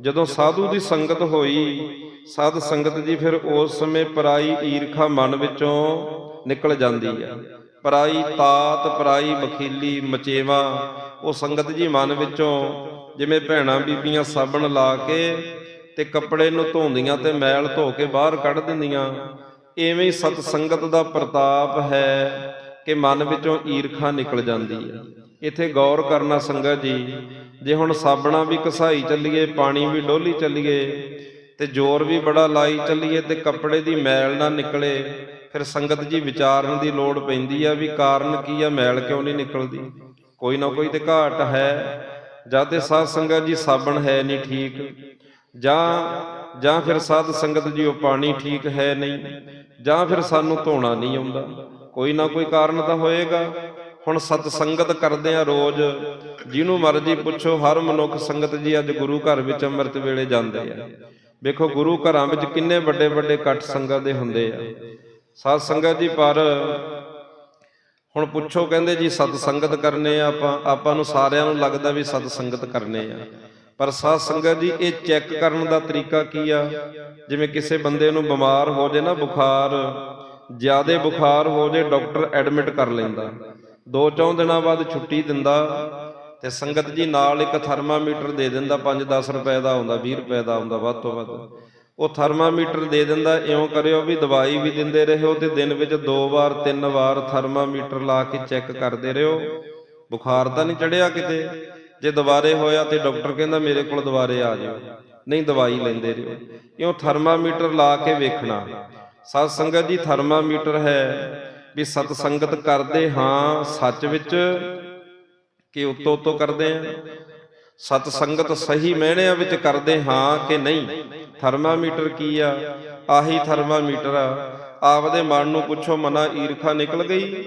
ਜਦੋਂ ਸਾਧੂ ਦੀ ਸੰਗਤ ਹੋਈ ਸਾਧ ਸੰਗਤ ਜੀ ਫਿਰ ਉਸ ਸਮੇਂ ਪਰਾਈ ਈਰਖਾ ਮਨ ਵਿੱਚੋਂ ਨਿਕਲ ਜਾਂਦੀ ਹੈ ਪਰਾਈ ਤਾਤ ਪਰਾਈ ਬਖੀਲੀ ਮਚੇਵਾ ਉਹ ਸੰਗਤ ਜੀ ਮਨ ਵਿੱਚੋਂ ਜਿਵੇਂ ਭੈਣਾਂ ਬੀਬੀਆਂ ਸਾਬਣ ਲਾ ਕੇ ਤੇ ਕੱਪੜੇ ਨੂੰ ਧੋਂਦੀਆਂ ਤੇ ਮੈਲ ਧੋ ਕੇ ਬਾਹਰ ਕੱਢ ਦਿੰਦੀਆਂ। ਐਵੇਂ ਹੀ ਸਤ ਸੰਗਤ ਦਾ ਪ੍ਰਤਾਪ ਹੈ ਕਿ ਮਨ ਵਿੱਚੋਂ ਈਰਖਾ ਨਿਕਲ ਜਾਂਦੀ ਹੈ ਇੱਥੇ ਗੌਰ ਕਰਨਾ ਸੰਗਤ ਜੀ, ਜੇ ਹੁਣ ਸਾਬਣਾ ਵੀ ਕਸਾਈ ਚੱਲੀਏ, ਪਾਣੀ ਵੀ ਡੋਲੀ ਚੱਲੀਏ, ਤੇ ਜ਼ੋਰ ਵੀ ਬੜਾ ਲਾਈ ਚੱਲੀਏ ਤੇ ਕੱਪੜੇ ਦੀ ਮੈਲ ਨਾ ਨਿਕਲੇ, ਫਿਰ ਸੰਗਤ ਜੀ ਵਿਚਾਰਨ ਦੀ ਲੋੜ ਪੈਂਦੀ ਆ ਵੀ ਕਾਰਨ ਕੀ ਆ, ਮੈਲ ਕਿਉਂ ਨਹੀਂ ਨਿਕਲਦੀ? ਕੋਈ ਨਾ ਕੋਈ ਤੇ ਘਾਟ ਹੈ। ਜਾਂ ਤੇ ਸਾਧ ਸੰਗਤ ਜੀ ਸਾਬਣ ਹੈ ਨਹੀਂ ਠੀਕ, ਜਾਂ ਜਾਂ ਫਿਰ ਸਾਧ ਸੰਗਤ ਜੀ ਉਹ ਪਾਣੀ ਠੀਕ ਹੈ ਨਹੀਂ, ਜਾਂ ਫਿਰ ਸਾਨੂੰ ਧੋਣਾ ਨਹੀਂ ਆਉਂਦਾ। ਕੋਈ ਨਾ ਕੋਈ ਕਾਰਨ ਤਾਂ ਹੋਏਗਾ। ਹੁਣ ਸਤ ਸੰਗਤ ਕਰਦੇ ਆ ਰੋਜ਼ ਜਿਹਨੂੰ ਮਰਜ਼ੀ ਪੁੱਛੋ, ਹਰ ਮਨੁੱਖ ਸੰਗਤ ਜੀ ਅੱਜ ਗੁਰੂ ਘਰ ਵਿੱਚ ਅੰਮ੍ਰਿਤ ਵੇਲੇ ਜਾਂਦੇ ਆ। ਵੇਖੋ, ਗੁਰੂ ਘਰਾਂ ਵਿੱਚ ਕਿੰਨੇ ਵੱਡੇ ਵੱਡੇ ਇਕੱਠ ਸੰਗਤ ਦੇ ਹੁੰਦੇ ਆ। ਸਾਧ ਸੰਗਤ ਜੀ, ਪਰ ਹੁਣ ਪੁੱਛੋ, ਕਹਿੰਦੇ ਜੀ, ਸਤ ਸੰਗਤ ਕਰਨੇ ਆ, ਆਪਾਂ ਆਪਾਂ ਨੂੰ ਸਾਰਿਆਂ ਨੂੰ ਲੱਗਦਾ ਵੀ ਸਤ ਸੰਗਤ ਕਰਨੇ ਆ। ਪਰ ਸਾਧ ਸੰਗਤ ਜੀ, ਇਹ ਚੈੱਕ ਕਰਨ ਦਾ ਤਰੀਕਾ ਕੀ ਆ? ਜਿਵੇਂ ਕਿਸੇ ਬੰਦੇ ਨੂੰ ਬਿਮਾਰ ਹੋ ਜੇ ਨਾ, ਬੁਖਾਰ, ਜਿਆਦੇ ਬੁਖਾਰ ਹੋ ਜੇ, ਡਾਕਟਰ ਐਡਮਿਟ ਕਰ ਲੈਂਦਾ। ਦੋ ਚੌਂ ਦਿਨਾਂ ਬਾਅਦ ਛੁੱਟੀ ਦਿੰਦਾ ਤੇ ਸੰਗਤ ਜੀ ਨਾਲ ਇੱਕ ਥਰਮਾਮੀਟਰ ਦੇ ਦਿੰਦਾ 5-10 ਰੁਪਏ ਦਾ ਆਉਂਦਾ 20 ਰੁਪਏ ਦਾ ਆਉਂਦਾ ਵੱਧ ਤੋਂ ਵੱਧ। ਉਹ ਥਰਮਾਮੀਟਰ ਦੇ ਦਿੰਦਾ, ਇਉਂ ਕਰਿਓ ਵੀ ਦਵਾਈ ਵੀ ਦਿੰਦੇ ਰਹੋ ਤੇ ਦਿਨ ਵਿੱਚ ਦੋ ਵਾਰ, ਤਿੰਨ ਵਾਰ ਥਰਮਾਮੀਟਰ ਲਾ ਕੇ ਚੈੱਕ ਕਰਦੇ ਰਹੋ। ਬੁਖਾਰ ਤਾਂ ਨਹੀਂ ਚੜਿਆ ਕਿਤੇ? ਜੇ ਦੁਬਾਰੇ ਹੋਇਆ ਤੇ ਡਾਕਟਰ ਕਹਿੰਦਾ ਮੇਰੇ ਕੋਲ ਦੁਬਾਰੇ ਆ ਜਾਓ। ਨਹੀਂ ਦਵਾਈ ਲੈਂਦੇ ਰਹੋ। ਇਉਂ ਥਰਮਾਮੀਟਰ ਲਾ ਕੇ ਵੇਖਣਾ। ਸਤ ਸੰਗਤ ਜੀ, ਥਰਮਾਮੀਟਰ ਹੈ। ਵੀ ਸਤ ਸੰਗਤ ਕਰਦੇ ਹਾਂ ਸੱਚ ਵਿੱਚ ਕਿ ਉਤੋਂ ਉਤੋਂ ਕਰਦੇ ਆ ਸਤ ਸੰਗਤ ਸਹੀ ਮਹਿਣਿਆਂ ਵਿੱਚ ਕਰਦੇ ਹਾਂ ਕਿ ਨਹੀਂ? ਥਰਮਾਮੀਟਰ ਕੀ ਆ? ਆਹੀ ਥਰਮਾਮੀਟਰ ਆ। ਆਪਦੇ ਮਨ ਨੂੰ ਪੁੱਛੋ, ਮਨਾ ਈਰਖਾ ਨਿਕਲ ਗਈ,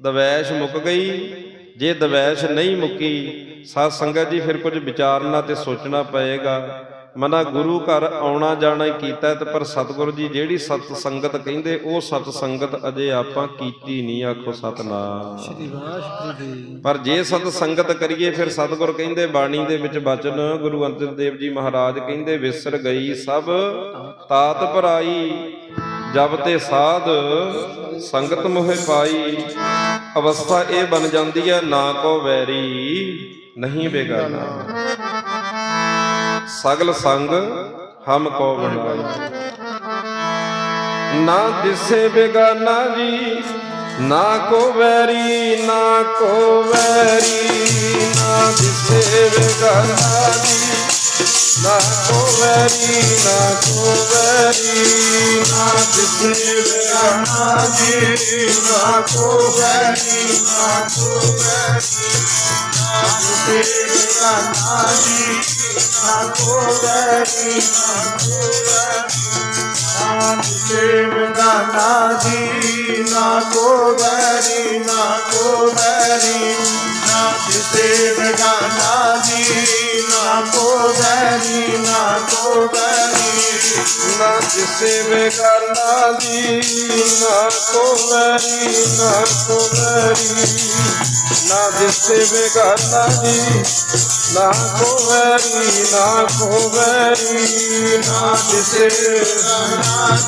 ਦਵੈਸ਼ ਮੁੱਕ ਗਈ। ਜੇ ਦਵੈਸ਼ ਨਹੀਂ ਮੁੱਕੀ, ਸਾਧ ਸੰਗਤ ਜੀ ਫਿਰ ਕੁਝ ਵਿਚਾਰਨਾ ਤੇ ਸੋਚਣਾ ਪਏਗਾ। ਮਨਾ ਗੁਰੂ ਘਰ ਆਉਣਾ ਜਾਣਾ ਹੀ ਕੀਤਾ ਤੇ ਪਰ ਸਤਿਗੁਰੂ ਜੀ ਜਿਹੜੀ ਸਤ ਸੰਗਤ ਕਹਿੰਦੇ ਉਹ ਸਤ ਸੰਗਤ ਅਜੇ ਆਪਾਂ ਕੀਤੀ ਨਹੀਂ ਆਖੋ ਸਤਨਾਮ। ਸ੍ਰੀ ਵਾਹਿਗੁਰੂ ਜੀ ਪਰ ਜੇ ਸਤ ਸੰਗਤ ਕਰੀਏ ਫਿਰ ਸਤਿਗੁਰ ਕਹਿੰਦੇ ਬਾਣੀ ਦੇ ਵਿੱਚ ਬਚਨ ਗੁਰੂ ਅੰਗਦ ਦੇਵ ਜੀ ਮਹਾਰਾਜ ਕਹਿੰਦੇ ਵਿਸਰ ਗਈ ਸਭ ਤਾਤ ਭਰਾਈ ਜਬ ਤੇ ਸਾਧ ਸੰਗਤ ਮੋਹਿ ਪਾਈ। ਅਵਸਥਾ ਇਹ ਬਣ ਜਾਂਦੀ ਹੈ ਨਾ ਕੋ ਵੈਰੀ ਨਹੀਂ ਬੇਗਾਨਾ। ਸਗਲ ਸੰਗ ਹਮ ਕੋ ਬਣਾਈ ਨਾ ਦਿਸੇ ਬੇਗਾਨਾ ਜੀ, ਨਾ ਕੋ ਵੈਰੀ, ਨਾ ਕੋ ਵੈਰੀ, ਨਾ ਦਿਸੇ ਬੇਗਾਨਾ ਜੀ, ਨਾ ਕੋ ਵੈਰੀ, ਨਾ ਕੋ ਵੈਰੀ, ਨਾ ਦਿਸੇ ਬੇਗਾਨਾ ਜੀ, ਨਾ ਕੋ ਵੈਰੀ, ਨਾ ਕੋ ਵੈਰੀ। ਨਾ ਦਿਸੇ ਬੇਗਾਨਾ ਜੀ ਨਾ ਕੋ ਵੈਰੀ ਨਾ ਕੋ ਨਾਮ ਸੇਵਦਾਨਾ ਜੀ ਬੈਰੀ, ਨਾ ਕੋ ਬੈਰੀ ਨਾਮ ਨਾ ਕੋ ਬੈਰੀ, ਨਾ ਕੋ ਬੈਰੀ। ਨਾ ਜਿਸੇ ਵੇ ਕਰਨਾ ਜੀ ਨਾ ਕੋ ਵੈਰੀ ਨਾ ਕੋ ਵੈਰੀ ਨਾ ਜਿਸੇ ਕਰਨਾ ਜੀ ਨਾ ਕੋ ਨਾ ਕੋ ਵੈਰੀ ਨਾ ਜਿਸੇ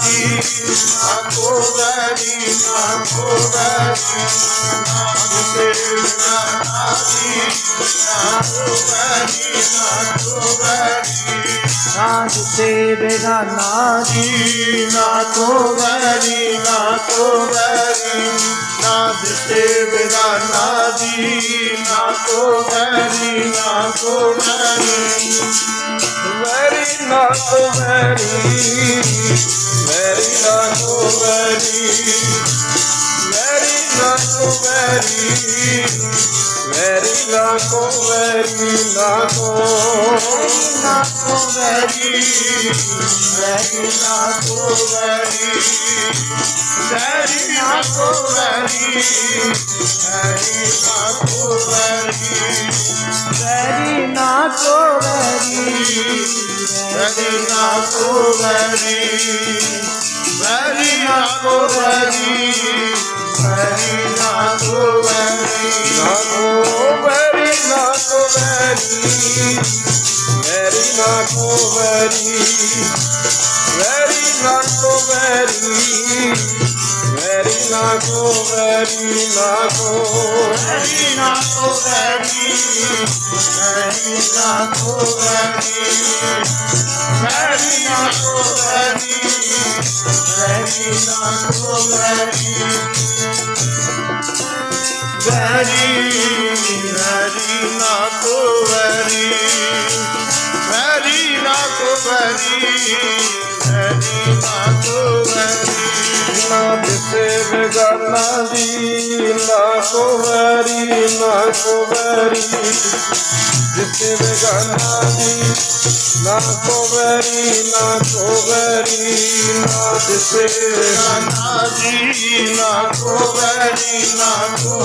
ਜੀ ਨਾ ਕੋ ਨਾ ਕੋ ਨਾ ਕੋ ਨਾ ਕੋ ਨਾ ਕੋ ਨਾ ਕੋ ਨਾ ਕੋ ਨਾ ਕੋ ਬੈਰੀ ਨਾ ਕੋ ਨਾ ਕੋ ਨਾ ਕੋ ਵੈਰੀ ਵੈਰੀ ਨਾ ਕੋ ਵੈਰੀ ਨਾ ਕੋ ਨਾ ਕੋ ਵੈਰੀ ਵੈਰੀ ਨਾ ਕੋ ਵੈਰੀ ਵੈਰੀ ਨਾ ਕੋ ਵੈਰੀ ਵੈਰੀ ਨਾ ਕੋ ਵੈਰੀ ਵੈਰੀ ਨਾ ਕੋ ਵੈਰੀ ਵੈਰੀ ਨਾ ਕੋ ਵੈਰੀ ਵੈਰੀ ਨਾ ਕੋ ਵੈਰੀ ਵੈਰੀ ਨਾ ਕੋ Hari Nagovani, Hari Nagovani, Hari Nagovani, Nagovani, Nagovani, Hari Nagovani, Hari Nagovani. ਨਾ ਕੋ ਵੈਰੀ ਵੈਰੀ ਨਾ ਕੋ ਵੈਰੀ ਨਾ ਕੋ ਵੈਰੀ ਨਾ ਕੋ ਵੈਰੀ ਵੈਰੀ ਨਾ ਕੋ ਵੈਰੀ ਵੈਰੀ ਨਾ ਕੋ ਵੈਰੀ ਵੈਰੀ ਨਾ ਕੋ ਵੈਰੀ ਦਿਸੇ ਬਗਾਨਾ ਦੀ, ਨਾ ਕੋ ਵੈਰੀ ਨਾ ਕੋ ਵੈਰੀ ਦਿਸੇ ਬਗਾਨਾ ਦੀ, ਨਾ ਕੋ ਵੈਰੀ ਨਾ ਕੋ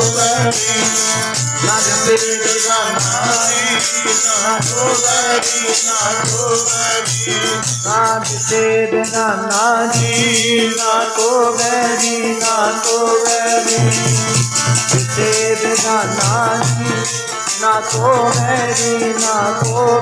ਵੈਰੀ ਨਾ ਦਿਸੇ ਨਾ ਜੀ ਨਾ ਕੋ ਵੈਰੀ ਨਾ ਕੋ ਵੈਰੀ ਨਾ ਦੇ ਨਾ ਜੀ ਨਾ ਕੋ